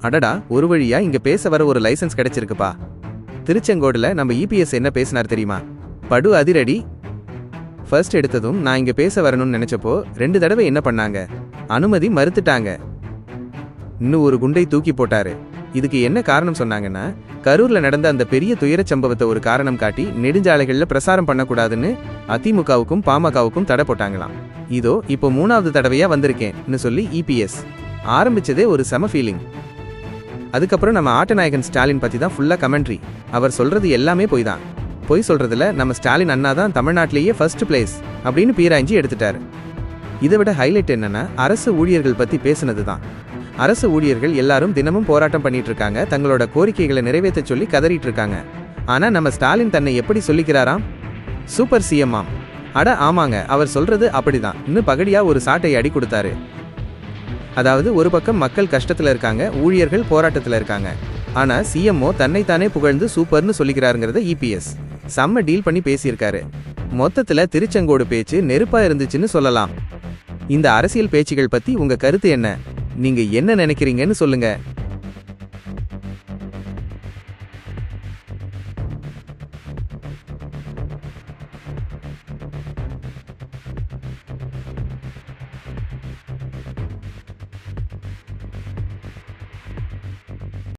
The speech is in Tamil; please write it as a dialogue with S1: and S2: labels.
S1: அடடா ஒரு வழியா இங்க பேச வர ஒரு லைசன்ஸ் கிடைச்சிருக்குப்பா. திருச்செங்கோடுல நம்ம இபிஎஸ் என்ன பேசினார் தெரியுமா? படு அதிரடி. ஃபர்ஸ்ட் எடுத்ததும் நான் இங்க பேச வரணும்னு நினைச்சப்போ ரெண்டு தடவை என்ன பண்ணாங்க? அனுமதி மறுத்துட்டாங்க. இன்னும் ஒரு குண்டை தூக்கி போட்டாரு. இதுக்கு என்ன காரணம் சொன்னாங்கன்னா கரூர்ல நடந்த அந்த பெரிய துயரச் சம்பவத்தை ஒரு காரணம் காட்டி நெடுஞ்சாலைகள்ல பிரசாரம் பண்ணக்கூடாதுன்னு அதிமுகவுக்கும் பாமகவுக்கும் தடை போட்டாங்களாம். இதோ இப்போ மூணாவது தடவையா வந்திருக்கேன்னு சொல்லி இபிஎஸ் ஆரம்பிச்சதே ஒரு செம ஃபீலிங் அதுக்கப்புறம் நம்ம ஆட்டநாயகன் ஸ்டாலின் பத்தி தான் ஃபுல்லா கமெண்ட்ரி அவர் சொல்றது எல்லாமே பொய் தான் பொய் சொல்றதுல நம்ம ஸ்டாலின் அண்ணா தான் தமிழ்நாட்டிலேயே ஃபர்ஸ்ட் பிளேஸ் அப்படின்னு பீராஞ்சி எடுத்துட்டாரு. இதை விட ஹைலைட் என்னன்னா அரசு ஊழியர்கள் பத்தி பேசுனது தான் அரசு ஊழியர்கள் எல்லாரும் தினமும் போராட்டம் பண்ணிட்டு இருக்காங்க தங்களோட கோரிக்கைகளை நிறைவேற்ற சொல்லி கதறிட்டு இருக்காங்க. ஆனா நம்ம ஸ்டாலின் தன்னை எப்படி சொல்லிக்கிறாராம்? சூப்பர் சிஎம்மாம் அட ஆமாங்க அவர் சொல்றது அப்படிதான். இன்னும் பகடியா ஒரு சாட்டை அடி கொடுத்தாரு. அதாவது ஒரு பக்கம் மக்கள் கஷ்டத்தில் இருக்காங்க ஊழியர்கள் போராட்டத்தில் இருக்காங்க. ஆனால் சிஎம்ஓ தன்னைத்தானே புகழ்ந்து சூப்பர்னு சொல்லிக்கிறாருங்கிறத இபிஎஸ் செம்ம டீல் பண்ணி பேசியிருக்காரு. மொத்தத்தில் திருச்செங்கோடு பேச்சு நெருப்பாக இருந்துச்சுன்னு சொல்லலாம். இந்த அரசியல் பேச்சுகள் பற்றி உங்கள் கருத்து என்ன? நீங்கள் என்ன நினைக்கிறீங்கன்னு சொல்லுங்கள்